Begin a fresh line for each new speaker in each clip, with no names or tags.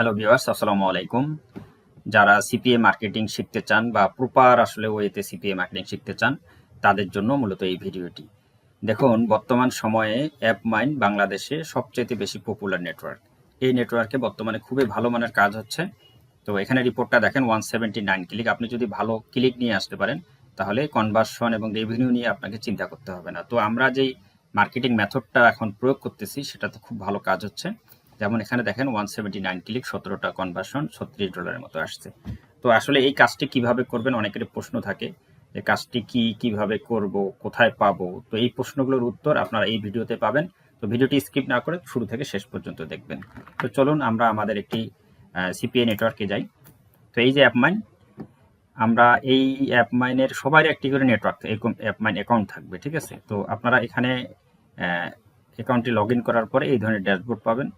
Hello viewers আসসালামু আলাইকুম। যারা সিপিএ মার্কেটিং শিখতে চান বা প্রপার আসলে ওয়েতে সিপিএ মার্কেটিং শিখতে চান, তাদের জন্য মূলত এই ভিডিওটি। দেখুন, বর্তমান সময়ে অ্যাপ মাইন বাংলাদেশে সবচেয়ে বেশি পপুলার নেটওয়ার্ক এই নেটওয়ার্কে বর্তমানে খুবই ভালো মানের কাজ হচ্ছে। তো এখানে রিপোর্টটা দেখেন ওয়ান সেভেন্টি নাইন ক্লিক আপনি যদি ভালো ক্লিক নিয়ে আসতে পারেন, তাহলে কনভার্সন এবং রেভিনিউ নিয়ে আপনাকে চিন্তা করতে হবে না। তো আমরা যেই মার্কেটিং মেথডটা এখন প্রয়োগ করতেছি, সেটাতে খুব ভালো কাজ হচ্ছে। যেমন এখানে দেখেন ওয়ান সেভেন্টি নাইন ক্লিক সতেরোটা কনভার্সন ছত্রিশ ডলারের মতো আসছে। তো আসলে এই কাজটি কীভাবে করবেন অনেকের প্রশ্ন থাকে যে কাজটি কি, কীভাবে করব, কোথায় পাবো? তো এই প্রশ্নগুলোর উত্তর আপনারা এই ভিডিওতে পাবেন। তো ভিডিওটি স্কিপ না করে শুরু থেকে শেষ পর্যন্ত দেখবেন। তো চলুন আমরা আমাদের একটি সিপিএ নেটওয়ার্কে যাই। তো এই যে অ্যাপমাইন আমরা এই অ্যাপমাইনের সবার একটি করে নেটওয়ার্ক এরকম অ্যাপমাইন অ্যাকাউন্ট থাকবে, ঠিক আছে? তো আপনারা এখানে অ্যাকাউন্টটি লগ করার পরে এই ধরনের ড্যাশবোর্ড পাবেন।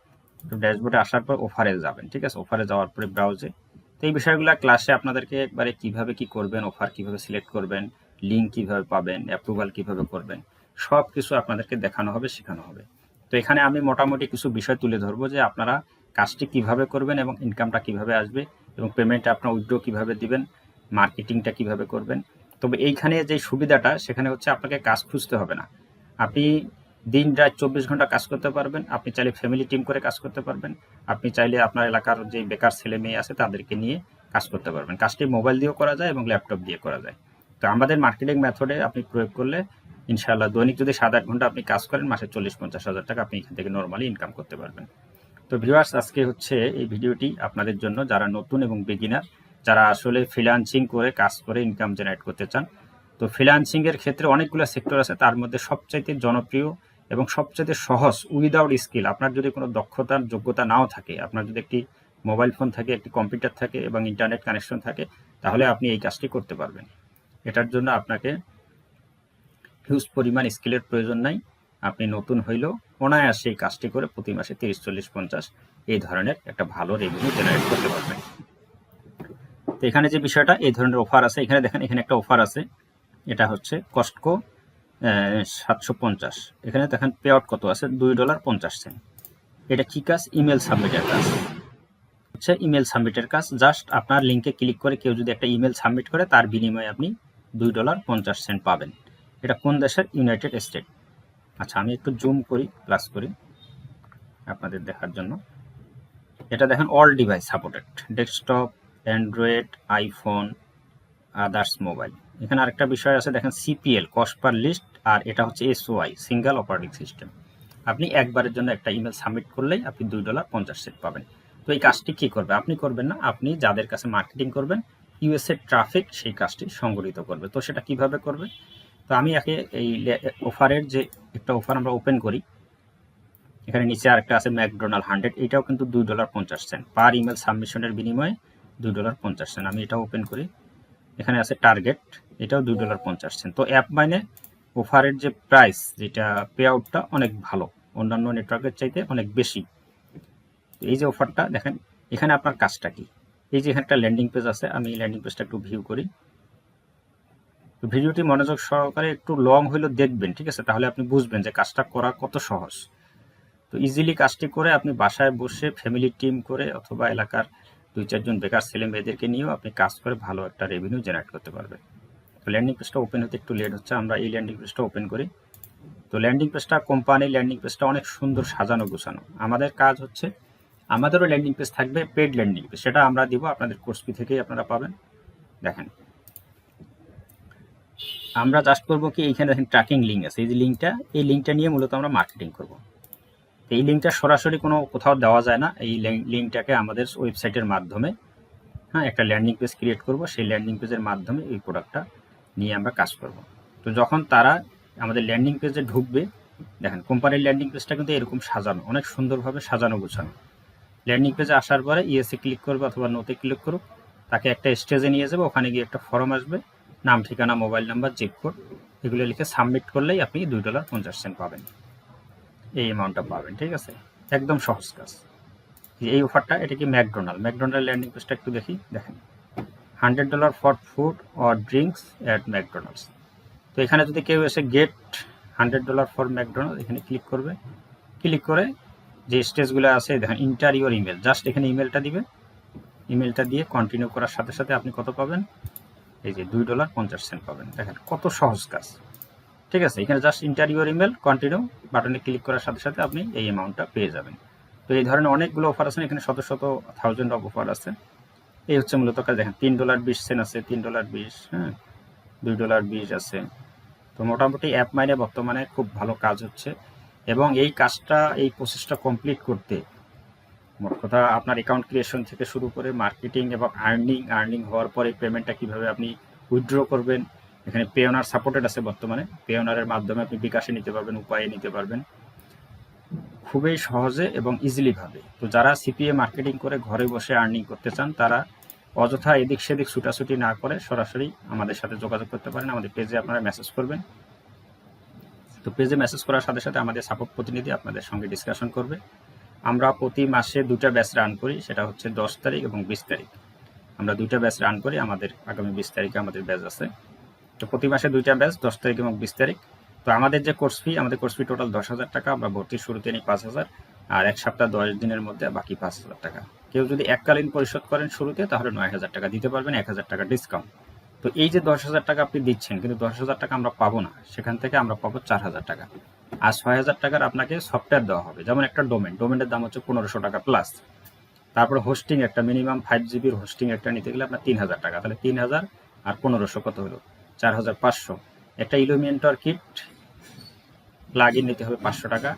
ড্যাশবোর্ডে আসার পর অফারে যাবেন, ঠিক আছে? অফারে যাওয়ার পরে ব্রাউজে তো এই বিষয়গুলো ক্লাসে আপনাদেরকে একবারে কীভাবে কি করবেন অফার কীভাবে সিলেক্ট করবেন লিঙ্ক কীভাবে পাবেন অ্যাপ্রুভাল কীভাবে করবেন সব কিছু আপনাদেরকে দেখানো হবে, শেখানো হবে। তো এখানে আমি মোটামুটি কিছু বিষয় তুলে ধরবো যে আপনারা কাজটি কীভাবে করবেন এবং ইনকামটা কীভাবে আসবে এবং পেমেন্ট আপনার উইথড্র কীভাবে দিবেন মার্কেটিংটা কীভাবে করবেন। তবে এইখানে যে সুবিধাটা, সেখানে হচ্ছে আপনাকে কাজ খুঁজতে হবে না। আপনি দিন রাত চব্বিশ ঘণ্টা কাজ করতে পারবেন। আপনি চাইলে ফ্যামিলি টিম করে কাজ করতে পারবেন। আপনি চাইলে আপনার এলাকার যে বেকার ছেলে মেয়ে আছে, তাদেরকে নিয়ে কাজ করতে পারবেন। কাজটি মোবাইল দিয়েও করা যায় এবং ল্যাপটপ দিয়ে করা যায়। তো আমাদের মার্কেটিং মেথডে আপনি প্রয়োগ করলে ইনশাআল্লাহ দৈনিক যদি সাত আট ঘণ্টা আপনি কাজ করেন, মাসে চল্লিশ পঞ্চাশ হাজার টাকা আপনি এখান থেকে নর্মালি ইনকাম করতে পারবেন। তো ভিউয়ার্স আজকে হচ্ছে এই ভিডিওটি আপনাদের জন্য। যারা নতুন এবং বিগিনার যারা আসলে ফ্রিলান্সিং করে কাজ করে ইনকাম জেনারেট করতে চান, তো ফ্রিলান্সিং এর ক্ষেত্রে অনেকগুলো সেক্টর আছে। তার মধ্যে সবচাইতে জনপ্রিয় এবং সবচেয়ে সহজ উইদাউট স্কিল আপনার যদি কোনো দক্ষতার যোগ্যতা নাও থাকে, আপনার যদি একটি মোবাইল ফোন থাকে, একটি কম্পিউটার থাকে এবং ইন্টারনেট কানেকশন থাকে, তাহলে আপনি এই কাজটি করতে পারবেন। এটার জন্য আপনাকে হিউজ পরিমাণ স্কিলের প্রয়োজন নাই। আপনি নতুন হইলেও অনায়াসে এই কাজটি করে প্রতি মাসে তিরিশ, চল্লিশ, পঞ্চাশ এই ধরনের একটা ভালো রেভিনিউ জেনারেট করতে পারবেন। তো এখানে যে বিষয়টা, এই ধরনের অফার আছে। এখানে দেখেন, এখানে একটা অফার আছে। এটা হচ্ছে কস্টকো সাতশো পঞ্চাশ। এখানে দেখেন পে আউট কত আছে? দুই ডলার পঞ্চাশ সেন্ট এটা কি কাজ? ইমেল সাবমিটের কাজ। হচ্ছে ইমেল সাবমিটের কাজ। জাস্ট আপনার লিঙ্কে ক্লিক করে কেউ যদি একটা ইমেল সাবমিট করে, তার বিনিময়ে আপনি দুই ডলার পঞ্চাশ সেন্ট পাবেন। এটা কোন দেশের? ইউনাইটেড স্টেট আচ্ছা আমি একটু জুম করি প্লাস করি আপনাদের দেখার জন্য। এটা দেখেন all device supported desktop android iPhone others mobile এখানে আরেকটা বিষয় আছে, দেখেন সিপিএল কস্ট পার লিস্ট আর এটা হচ্ছে এসওআই সিঙ্গেল অপারেটিং সিস্টেম আপনি একবারের জন্য একটা ইমেল সাবমিট করলেই আপনি দুই ডলার পঞ্চাশ সেন্ট পাবেন। তো এই কাজটি কী করবে? আপনি করবেন না, আপনি যাদের কাছে মার্কেটিং করবেন ইউএসএ ট্রাফিক সেই কাজটি সংগঠিত করবে। তো সেটা কীভাবে করবে? তো আমি একে এই অফারের যে একটা অফার আমরা ওপেন করি, এখানে নিচে আরেকটা আছে ম্যাকডোনাল্ড হান্ড্রেড এটাও কিন্তু দুই ডলার পঞ্চাশ সেন্ট পার ইমেল সাবমিশনের বিনিময়ে দুই ডলার পঞ্চাশ সেন্ট আমি এটা ওপেন করি। এখানে আছে টার্গেট এটাও দুই ডলার পঞ্চাশ সেন্ট তো অ্যাপ মাইনে অফারের যে প্রাইস যেটা পে আউটটা অনেক ভালো, অন্যান্য নেটওয়ার্কের চাইতে অনেক বেশি। এই যে অফারটা, দেখেন, এখানে আপনার কাজটা কি? এই যে এখানে একটা ল্যান্ডিং পেজ আছে, আমি ল্যান্ডিং পেজটা একটু ভিউ করি। ভিডিওটি মনোযোগ সহকারে একটু লং হইলেও দেখবেন, ঠিক আছে? তাহলে আপনি বুঝবেন যে কাজটা করা কত সহজ। তো ইজিলি কাজটি করে আপনি বাসায় বসে ফ্যামিলি টিম করে অথবা এলাকার দুই চারজন বেকার ছেলে মেয়েদেরকে নিয়েও আপনি কাজ করে ভালো একটা রেভিনিউ জেনারেট করতে পারবেন। তো ল্যান্ডিং পেজটা ওপেন হতে একটু লেট হচ্ছে, আমরা এই ল্যান্ডিং পেজটা ওপেন করি। তো ল্যান্ডিং পেজটা কোম্পানির ল্যান্ডিং পেজটা অনেক সুন্দর সাজানো গোছানো। আমাদের কাজ হচ্ছে, আমাদেরও ল্যান্ডিং পেজ থাকবে পেড ল্যান্ডিং পেজ সেটা আমরা দিব, আপনাদের কোর্স কোর্সপি থেকেই আপনারা পাবেন। দেখেন। আমরা জাস্ট করব কি, এইখানে দেখেন ট্র্যাকিং লিঙ্ক আছে। এই যে লিঙ্কটা এই লিঙ্কটা নিয়ে মূলত আমরা মার্কেটিং করব। তো এই লিঙ্কটা সরাসরি কোনো কোথাও দেওয়া যায় না। এই লিঙ্কটাকে আমাদের ওয়েবসাইটের মাধ্যমে হ্যাঁ একটা ল্যান্ডিং পেজ ক্রিয়েট করব। সেই ল্যান্ডিং পেজের মাধ্যমে এই প্রোডাক্টটা নিয়ে আমরা কাজ করব। তো যখন তারা আমাদের ল্যান্ডিং পেজে ঢুকবে, দেখেন কোম্পানির ল্যান্ডিং পেজটা কিন্তু এরকম সাজানো, অনেক সুন্দরভাবে সাজানো গোছানো। ল্যান্ডিং পেজে আসার পরে ইএসএ ক্লিক করবে অথবা নোতে ক্লিক করুক, তাকে একটা স্টেজে নিয়ে যাবে, ওখানে গিয়ে একটা ফর্ম আসবে, নাম, ঠিকানা মোবাইল নাম্বার চেক কোড এগুলো লিখে সাবমিট করলেই আপনি দুই ডলার পঞ্চাশ সেন্ট পাবেন। এই অ্যামাউন্টটা পাবেন, ঠিক আছে? একদম সহজ কাজ। এই অফারটা এটা কি ম্যাকডোনাল্ড ম্যাকডোনাল্ড ল্যান্ডিং পেজটা একটু দেখি, দেখেন। Hundred dollar for food or drinks at McDonald's. তো এখানে যদি কেউ এসে get hundred dollar for McDonald এখানে ক্লিক করবে। ক্লিক করে যে স্টেজগুলো আছে, দেখেন ইন্টারিওর ইমেল, জাস্ট এখানে ইমেলটা দিবে। ইমেলটা দিয়ে কন্টিনিউ করার সাথে সাথে আপনি কত পাবেন? এই যে দুই ডলার পঞ্চাশ সেন্ট পাবেন। দেখেন কত সহজ কাজ। ঠিক আছে, এখানে জাস্ট ইন্টারিওর ইমেল কন্টিনিউ বাটনে ক্লিক করার সাথে সাথে আপনি এই অ্যামাউন্টটা পেয়ে যাবেন। তো এই ধরনের অনেকগুলো অফার আছে, এখানে শত শত থাউজেন্ড অফ অফার আছে। এই হচ্ছে মূলত কাজ দেখেন, তিন ডলার বিশ সেন্ট আছে, তিন ডলার বিশ হ্যাঁ দুই ডলার বিশ আছে। তো মোটামুটি অ্যাপ মাইনে বর্তমানে খুব ভালো কাজ হচ্ছে এবং এই কাজটা, এই প্রসেসটা কমপ্লিট করতে মোট কথা আপনার অ্যাকাউন্ট ক্রিয়েশন থেকে শুরু করে মার্কেটিং এবং আর্নিং আর্নিং হওয়ার পরে পেমেন্টটা কীভাবে আপনি উইথড্র করবেন, এখানে পেওনার সাপোর্টেড আছে বর্তমানে পেওনারের মাধ্যমে আপনি বিকাশে নিতে পারবেন, উপায়ে নিতে পারবেন। খুবই সহজে এবং ইজিলি ভাবে। তো যারা সিপিএ মার্কেটিং করে ঘরে বসে আর্নিং করতে চান, তারা অযথা এদিক সেদিক ছুটাছুটি না করে সরাসরি আমাদের সাথে যোগাযোগ করতে পারেন। আমাদের পেজে আপনারা মেসেজ করবেন। তো পেজে মেসেজ করার সাথে সাথে আমাদের সাপোর্ট প্রতিনিধি আপনাদের সঙ্গে ডিসকাশন করবে। আমরা প্রতি মাসে দুটা ব্যাচ রান করি, সেটা হচ্ছে দশ তারিখ এবং বিশ তারিখ। আমরা দুইটা ব্যাচ রান করি, আমাদের আগামী বিশ তারিখে আমাদের ব্যাচ আছে। তো প্রতি মাসে দুইটা ব্যাচ দশ তারিখ এবং বিশ তারিখ। তো আমাদের যে কোর্স ফি আমাদের কোর্স ফি টোটাল দশ হাজার টাকা, আমরা ভর্তির শুরুতে নিই পাঁচ হাজার, আর এক সপ্তাহ দশ দিনের মধ্যে বাকি পাঁচ হাজার টাকা। কেউ যদি এককালীন পরিশোধ করেন শুরুতে, তাহলে নয় হাজার টাকা দিতে পারবেন, এক হাজার টাকা ডিসকাউন্ট তো এই যে দশ হাজার টাকা আপনি দিচ্ছেন, কিন্তু দশ হাজার টাকা আমরা পাবো না, সেখান থেকে আমরা পাবো চার হাজার টাকা। আর ছয় হাজার টাকার আপনাকে সফটওয়্যার দেওয়া হবে, যেমন একটা ডোমেন ডোমেনের দাম হচ্ছে পনেরোশো টাকা প্লাস তারপরে হোস্টিং একটা মিনিমাম ফাইভ জিবির হোস্টিং একটা নিতে গেলে আপনার তিন হাজার টাকা, তাহলে তিন হাজার আর পনেরোশো কত হলো? চার হাজার পাঁচশো। একটা ইলুমিনেটর কিট ইন নিতে হবে পাঁচশো টাকা,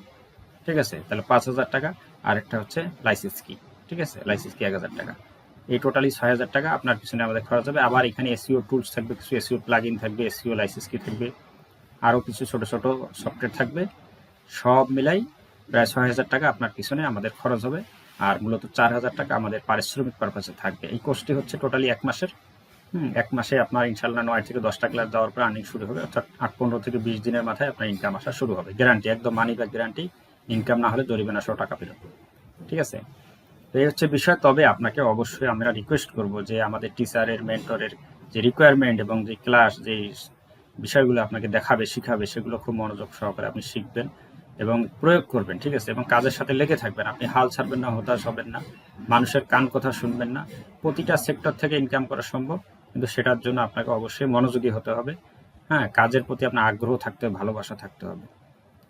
ঠিক আছে? তাহলে পাঁচ হাজার টাকা, আর একটা হচ্ছে লাইসেন্স কি ঠিক আছে? লাইসেন্স কি এক হাজার টাকা। এই টোটালি ছয় হাজার টাকা আপনার পিছনে আমাদের খরচ হবে। আবার এখানে এসিও টুলস থাকবে, কিছু এসিও প্লাগ ইন থাকবে এসিও লাইসেন্স কি থাকবে আরও কিছু ছোট ছোট সফটওয়্যার থাকবে। সব মিলাই প্রায় ছয় হাজার টাকা আপনার পিছনে আমাদের খরচ হবে। আর মূলত চার হাজার টাকা আমাদের পারিশ্রমিক পারপাসে থাকবে। এই কোর্সটি হচ্ছে টোটালি এক মাসের। হুম। এক মাসে আপনার ইনশাল্লাহ নয় থেকে দশটা ক্লাস দেওয়ার পর আর্নিং শুরু হবে, অর্থাৎ আট পনেরো থেকে বিশ দিনের মাথায় আপনার ইনকাম আসা শুরু হবে। গ্যারান্টি একদম মানি ব্যাক গ্যারান্টি ইনকাম না হলে জরিমানা সহ টাকা ফেরত। ঠিক আছে? তো এই হচ্ছে বিষয়। তবে আপনাকে অবশ্যই আমরা রিকোয়েস্ট করব যে আমাদের টিচারের মেন্টরের যে রিকোয়ারমেন্ট এবং যে ক্লাস যে বিষয়গুলো আপনাকে দেখাবে, শিখাবে, সেগুলো খুব মনোযোগ সহকারে আপনি শিখবেন এবং প্রয়োগ করবেন, ঠিক আছে? এবং কাজের সাথে লেগে থাকবেন। আপনি হাল ছাড়বেন না, হতাশ হবেন না। মানুষের কান কথা শুনবেন না। প্রতিটা সেক্টর থেকে ইনকাম করা সম্ভব। কিন্তু সেটার জন্য আপনাকে অবশ্যই মনোযোগী হতে হবে। হ্যাঁ কাজের প্রতি আপনার আগ্রহ থাকতে হবে, ভালোবাসা থাকতে হবে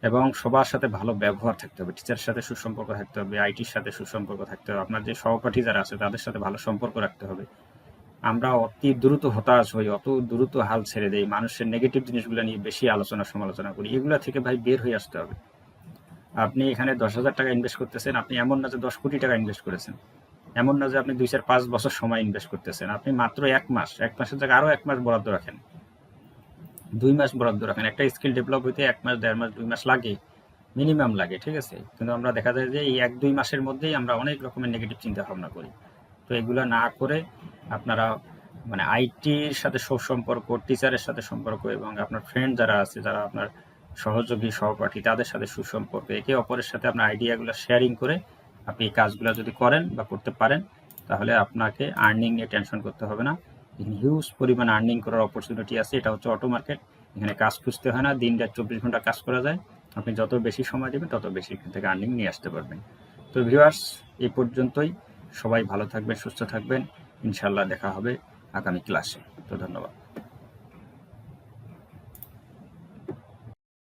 এবং সবার সাথে ভালো ব্যবহার থাকতে হবে টিচারের সাথে সুসম্পর্ক থাকতে হবে আইটির সাথে সুসম্পর্ক থাকতে হবে, আপনার যে সহপাঠী যারা আছে তাদের সাথে ভালো সম্পর্ক রাখতে হবে। আমরা অতি দ্রুত হতাশ হই, অত দ্রুত হাল ছেড়ে দেই, মানুষের নেগেটিভ জিনিসগুলো নিয়ে বেশি আলোচনা সমালোচনা করি, এগুলো থেকে ভাই বের হয়ে আসতে হবে। আপনি এখানে দশ হাজার টাকা ইনভেস্ট করতেছেন, আপনি এমন না যে দশ কোটি টাকা ইনভেস্ট করেছেন। এমন না যে আপনি দুই চার পাঁচ বছর সময় ইনভেস্ট করতেছেন। আপনি মাত্র এক মাস, এক মাসের জায়গায় আরও এক মাস বরাদ্দ রাখেন। দুই মাস বরাদ্দ রাখেন। একটা স্কিল ডেভেলপ হইতে এক মাস, দেড় মাস, দুই মাস লাগে। মিনিমাম লাগে, ঠিক আছে? কিন্তু আমরা দেখা যায় যে এই এক, দুই মাসের মধ্যেই আমরা অনেক রকমের নেগেটিভ চিন্তা ভাবনা করি। তো এগুলো না করে আপনারা মানে আইটির সাথে সুসম্পর্ক টিচারের সাথে সম্পর্ক এবং আপনার ফ্রেন্ড যারা আছে, যারা আপনার সহযোগী, সহপাঠী, তাদের সাথে সুসম্পর্ক, একে অপরের সাথে আপনার আইডিয়াগুলো শেয়ারিং করে আপনি এই কাজগুলো যদি করেন বা করতে পারেন, তাহলে আপনাকে আর্নিং নিয়ে টেনশন করতে হবে না। এখানে হিউজ পরিমাণ আর্নিং করার অপরচুনিটি আছে, এটা হচ্ছে অটো মার্কেট এখানে কাজ খুঁজতে হয় না দিন রাত চব্বিশ ঘণ্টা কাজ করা যায়। আপনি যত বেশি সময় দেবেন, তত বেশি এখান থেকে আর্নিং নিয়ে আসতে পারবেন। তো ভিউয়ার্স এই পর্যন্তই। সবাই ভালো থাকবেন, সুস্থ থাকবেন। ইনশাল্লাহ দেখা হবে আগামী ক্লাসে তো ধন্যবাদ।